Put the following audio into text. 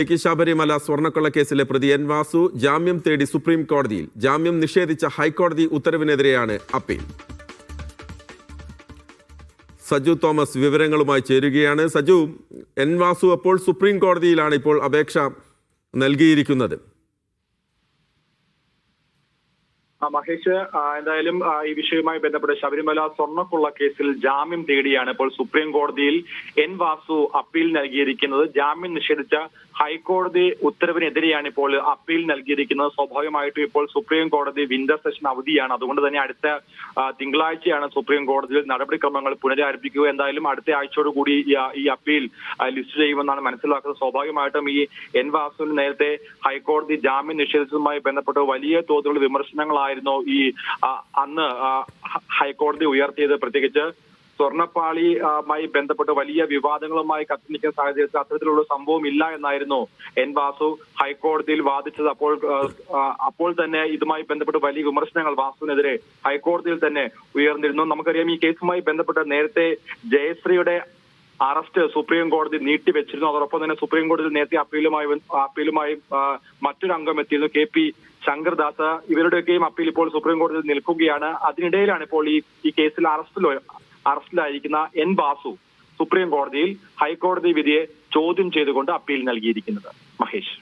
ഇടുക്കി ശബരിമല സ്വർണക്കൊള്ളക്കേസിലെ പ്രതി എൻ വാസു ജാമ്യം തേടി സുപ്രീം കോടതിയിൽ ജാമ്യം നിഷേധിച്ച ഹൈക്കോടതി ഉത്തരവിനെതിരെയാണ് അപ്പീൽ. സജു തോമസ് വിവരങ്ങളുമായി ചേരുകയാണ്. സജു എൻ വാസു അപ്പോൾ സുപ്രീം കോടതിയിലാണ് ഇപ്പോൾ അപേക്ഷ നൽകിയിരിക്കുന്നത്. മഹേഷ് എന്തായാലും ഈ വിഷയവുമായി ബന്ധപ്പെട്ട് ശബരിമല സ്വർണക്കുള്ള കേസിൽ ജാമ്യം തേടിയാണ് ഇപ്പോൾ സുപ്രീം കോടതിയിൽ എൻ വാസു അപ്പീൽ നൽകിയിരിക്കുന്നത്. ജാമ്യം നിഷേധിച്ച ഹൈക്കോടതി ഉത്തരവിനെതിരെയാണ് ഇപ്പോൾ അപ്പീൽ നൽകിയിരിക്കുന്നത്. സ്വാഭാവികമായിട്ടും ഇപ്പോൾ സുപ്രീം കോടതി വിന്റർ സെഷൻ അവധിയാണ്. അതുകൊണ്ട് തന്നെ അടുത്ത തിങ്കളാഴ്ചയാണ് സുപ്രീം കോടതിയിൽ നടപടിക്രമങ്ങൾ പുനരാരംഭിക്കുക. എന്തായാലും അടുത്ത ആഴ്ചയോട് കൂടി ഈ അപ്പീൽ ലിസ്റ്റ് ചെയ്യുമെന്നാണ് മനസ്സിലാക്കുന്നത്. സ്വാഭാവികമായിട്ടും ഈ എൻ വാസുവിന് നേരത്തെ ഹൈക്കോടതി ജാമ്യം നിഷേധിച്ചതുമായി ബന്ധപ്പെട്ട് വലിയ തോതിലുള്ള വിമർശനങ്ങളായിരുന്നു ഈ അന്ന് ഹൈക്കോടതി ഉയർത്തിയത് പ്രത്യേകിച്ച് സ്വർണപ്പാളിയുമായി ബന്ധപ്പെട്ട് വലിയ വിവാദങ്ങളുമായി കത്തിനിക്കുന്ന സാഹചര്യത്തിൽ അത്തരത്തിലുള്ള സംഭവം ഇല്ല എന്നായിരുന്നു എൻ വാസു ഹൈക്കോടതിയിൽ വാദിച്ചത്. അപ്പോൾ അപ്പോൾ തന്നെ ഇതുമായി ബന്ധപ്പെട്ട് വലിയ വിമർശനങ്ങൾ വാസുവിനെതിരെ ഹൈക്കോടതിയിൽ തന്നെ ഉയർന്നിരുന്നു. നമുക്കറിയാം ഈ കേസുമായി ബന്ധപ്പെട്ട് നേരത്തെ ജയശ്രീയുടെ അറസ്റ്റ് സുപ്രീം കോടതി നീട്ടിവെച്ചിരുന്നു. അതോടൊപ്പം തന്നെ സുപ്രീം കോടതിയിൽ നേരത്തെ അപ്പീലുമായി അപ്പീലുമായി മറ്റൊരു അംഗം എത്തിയിരുന്നു. കെ പി ശങ്കർദാസ് ഇവരുടെയൊക്കെയും അപ്പീൽ ഇപ്പോൾ സുപ്രീം കോടതിയിൽ നിൽക്കുകയാണ്. അതിനിടയിലാണ് ഇപ്പോൾ ഈ ഈ കേസിൽ അറസ്റ്റിലോ അറസ്റ്റിലായിരിക്കുന്ന എൻ ബാസു സുപ്രീം കോടതിയിൽ ഹൈക്കോടതി വിധിയെ ചോദ്യം ചെയ്തുകൊണ്ട് അപ്പീൽ നൽകിയിരിക്കുന്നത്. മഹേഷ്.